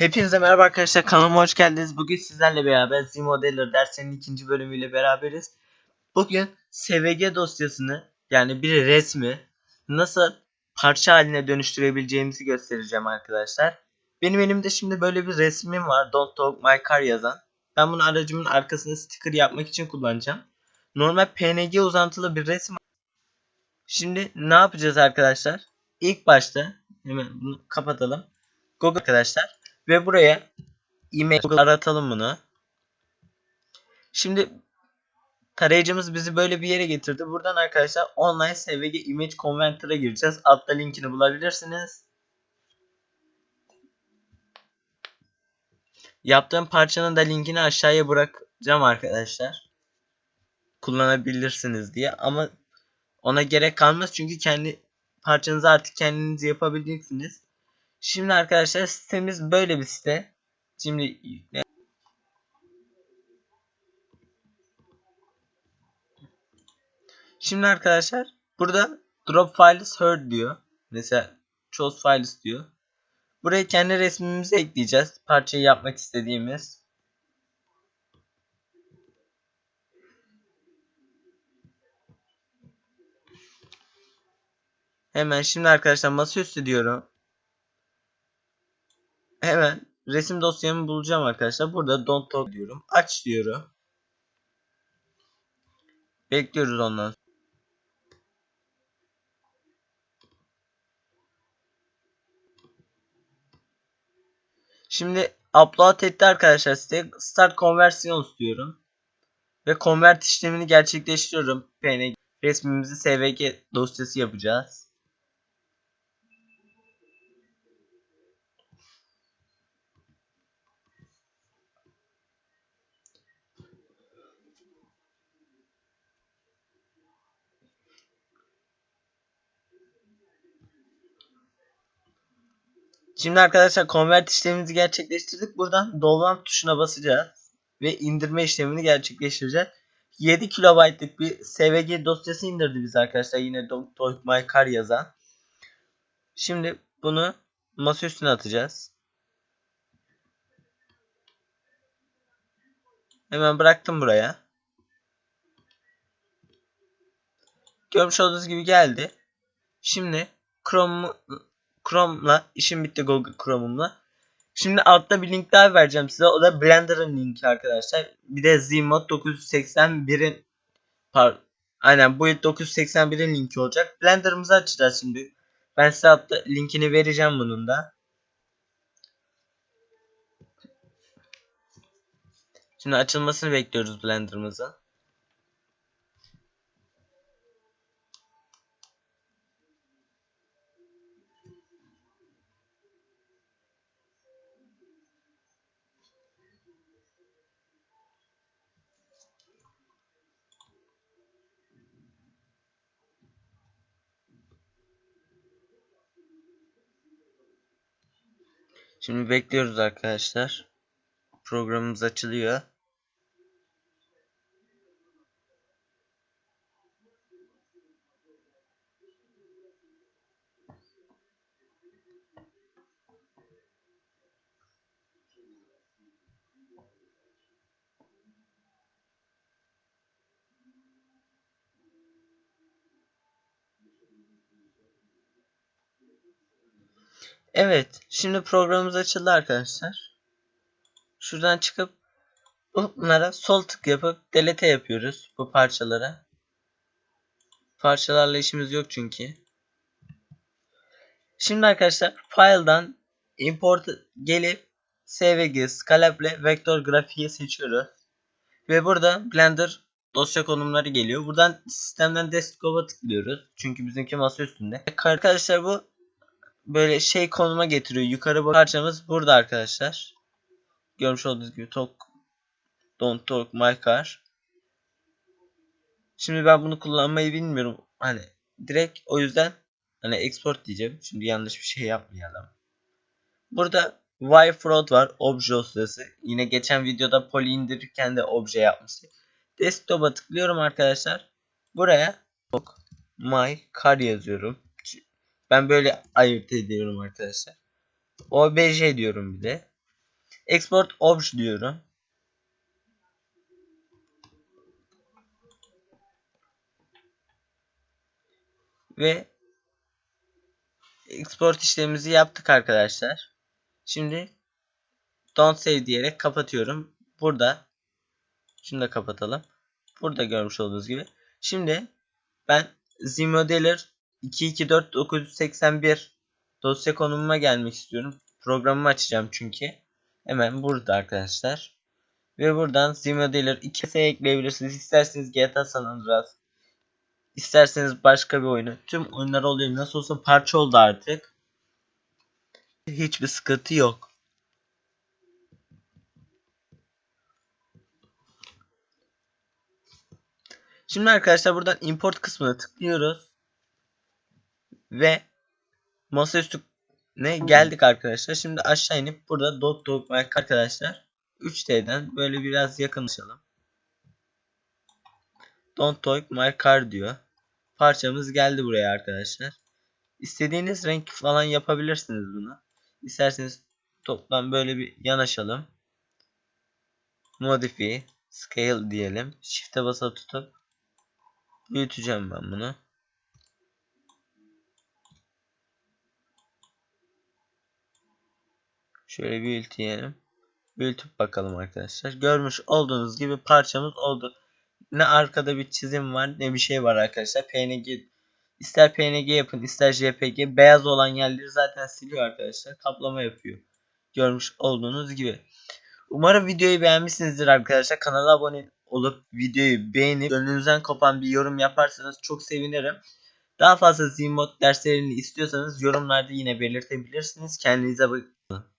Hepinize merhaba arkadaşlar kanalıma hoş geldiniz. Bugün sizlerle beraber Z Modeller dersinin ikinci bölümüyle beraberiz. Bugün SVG dosyasını yani bir resmi nasıl parça haline dönüştürebileceğimizi göstereceğim arkadaşlar. Benim elimde şimdi böyle bir resmim var. Don't Talk My Car yazan. Ben bunu aracımın arkasına sticker yapmak için kullanacağım. Normal PNG uzantılı bir resim. Şimdi ne yapacağız arkadaşlar? İlk başta hemen bunu kapatalım. Google arkadaşlar ve buraya e-mail aratalım bunu. Şimdi tarayıcımız bizi böyle bir yere getirdi. Buradan arkadaşlar online SVG image converter'a gireceğiz. Altta linkini bulabilirsiniz. Yaptığım parçanın da linkini aşağıya bırakacağım arkadaşlar. Kullanabilirsiniz diye ama ona gerek kalmaz çünkü kendi parçanızı artık kendiniz yapabileceksiniz. Şimdi arkadaşlar sitemiz böyle bir site. Şimdi Şimdi arkadaşlar burada drop files heard diyor. Mesela choose files diyor. Buraya kendi resmimizi ekleyeceğiz. Parçayı yapmak istediğimiz. Hemen şimdi arkadaşlar masaüstü diyorum. Hemen resim dosyamı bulacağım arkadaşlar. Burada don't talk diyorum. Aç diyorum. Bekliyoruz ondan. Şimdi upload etti arkadaşlar size. Start conversions diyorum. Ve convert işlemini gerçekleştiriyorum. PNG resmimizi SVG dosyası yapacağız. Şimdi arkadaşlar convert işlemimizi gerçekleştirdik. Buradan download tuşuna basacağız. Ve indirme işlemini gerçekleştireceğiz. 7 kilobaytlık bir SVG dosyası indirdi biz arkadaşlar. Yine Don't My Car yazan. Şimdi bunu masa üstüne atacağız. Hemen bıraktım buraya. Görmüş olduğunuz gibi geldi. Şimdi Chrome Chrome'la işim bitti Google Chrome'umla. Şimdi altta bir link daha vereceğim size. O da Blender'ın linki arkadaşlar. Bir de Zmod 981'in par Aynen bu 981'in linki olacak. Blender'ımızı açacağız şimdi. Ben size altta linkini vereceğim bunun da. Şimdi açılmasını bekliyoruz Blender'ımızın. Şimdi bekliyoruz arkadaşlar. Programımız açılıyor. Evet. Şimdi programımız açıldı arkadaşlar. Şuradan çıkıp bunlara sol tık yapıp delete yapıyoruz bu parçalara. Parçalarla işimiz yok çünkü. Şimdi arkadaşlar file'dan import gelip svg scalable vektör grafiği seçiyoruz. Ve burada Blender dosya konumları geliyor. Buradan sistemden desktop'a tıklıyoruz. Çünkü bizimki masa üstünde. Arkadaşlar bu böyle şey konuma getiriyor. Yukarı bak parçamız burada arkadaşlar. Görmüş olduğunuz gibi talk don't talk my car. Şimdi ben bunu kullanmayı bilmiyorum. Hani direkt o yüzden hani export diyeceğim. Şimdi yanlış bir şey yapmayalım. Burada wirefraud var. Obje dosyası. Yine geçen videoda poly indirirken de obje yapmıştık. Desktop'a tıklıyorum arkadaşlar. Buraya talk my car yazıyorum. Ben böyle ayırt ediyorum arkadaşlar. OBJ diyorum bir de. Export obj diyorum. Ve export işlemimizi yaptık arkadaşlar. Şimdi don't save diyerek kapatıyorum. Burada şunu da kapatalım. Burada görmüş olduğunuz gibi. Şimdi ben Zmodeller 224981 dosya konumuma gelmek istiyorum. Programımı açacağım çünkü. Hemen burada arkadaşlar. Ve buradan Zmodeller 2'ye ekleyebilirsiniz. İsterseniz GTA San Andreas. İsterseniz başka bir oyunu. Tüm oyunlar oluyor. Nasıl olsa parça oldu artık. Hiçbir sıkıntı yok. Şimdi arkadaşlar buradan import kısmına tıklıyoruz. Ve masaüstü ne geldik arkadaşlar. Şimdi aşağı inip burada dot dot arkadaşlar 3D'den böyle biraz yakınlaşalım. Don't talk my car diyor. Parçamız geldi buraya arkadaşlar. İstediğiniz renk falan yapabilirsiniz bunu. İsterseniz toplam böyle bir yanaşalım. Modify, scale diyelim. Shift'e basılı tutup büyüteceğim ben bunu. Şöyle büyütelim. Büyütüp bakalım arkadaşlar. Görmüş olduğunuz gibi parçamız oldu. Ne arkada bir çizim var ne bir şey var arkadaşlar. PNG ister PNG yapın ister JPG beyaz olan yerleri zaten siliyor arkadaşlar. Kaplama yapıyor. Görmüş olduğunuz gibi. Umarım videoyu beğenmişsinizdir arkadaşlar. Kanala abone olup videoyu beğenip gönlünüzden kopan bir yorum yaparsanız çok sevinirim. Daha fazla Zmod derslerini istiyorsanız yorumlarda yine belirtebilirsiniz. Kendinize bakın.